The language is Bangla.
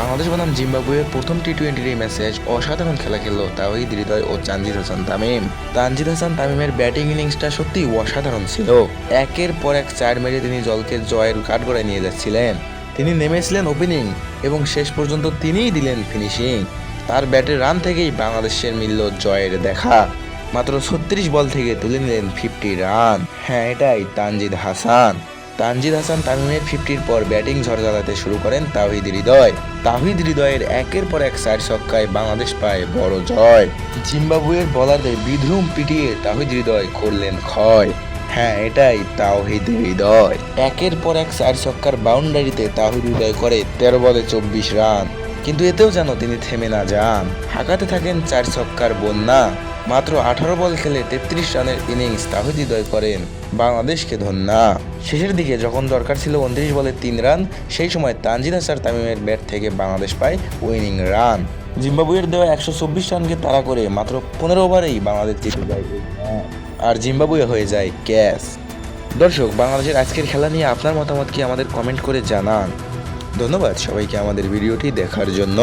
বাংলাদেশ বনাম জিম্বাবুয়ের প্রথম টি টোয়েন্টির এই ম্যাচে অসাধারণ খেলা খেললো তাওহিদ হৃদয় ও তানজিদ হাসান তামিম। তানজিদ হাসান তামিমের ব্যাটিং ইনিংসটা সত্যি অসাধারণ ছিল। একের পর এক চার মেরে তিনি জলকে জয়ের কাঠগড়ায় নিয়ে যাচ্ছিলেন। তিনি নেমেছিলেন ওপেনিং এবং শেষ পর্যন্ত তিনিই দিলেন ফিনিশিং তার ব্যাটের রান থেকেই বাংলাদেশের মিলল জয়ের দেখা। মাত্র ছত্রিশ বল থেকে তুলে নিলেন ফিফটি রান হ্যাঁ এটাই তানজিদ হাসান। তানজিদ হাসান তামিমের ফিফটির পর ব্যাটিং ঝড় জ্বালাতে শুরু করেন তাহিদ হৃদয়। তাহিদ হৃদয়ের একের পর এক চার ছক্কায় বাংলাদেশ পায় বড় জয়। জিম্বাবুয়ের বলারদের বিধ্রুম পিটিয়ে তাহিদ হৃদয় করলেন ক্ষয়। হ্যাঁ এটাই তাওহিদ হৃদয়। একের পর এক চার ছক্কার বাউন্ডারিতে তাহিদ হৃদয় করে তেরো বলে চব্বিশ রান। কিন্তু এতেও যেন তিনি থেমে না যান। হাঁকাতে থাকেন চার ছক্কার বন্যা। মাত্র আঠারো বল খেলে তেত্রিশ রানের ইনিংস তাহিদ হৃদয় করেন বাংলাদেশকে ধন্যা। শেষের দিকে যখন দরকার ছিল উনত্রিশ বলে তিন রান, সেই সময় তানজিদ হাসান তামিমের ব্যাট থেকে বাংলাদেশ পায় উইনিং রান। জিম্বাবুয়ের দেওয়া একশো চব্বিশ রানকে তাড়া করে মাত্র পনেরো ওভারেই বাংলাদেশ জিতে যায়। আর জিম্বাবুয়ে হয়ে যায় ক্যাচ। দর্শক, বাংলাদেশের আজকের খেলা নিয়ে আপনার মতামত কি আমাদের কমেন্ট করে জানান। ধন্যবাদ সবাইকে আমাদের ভিডিওটি দেখার জন্য।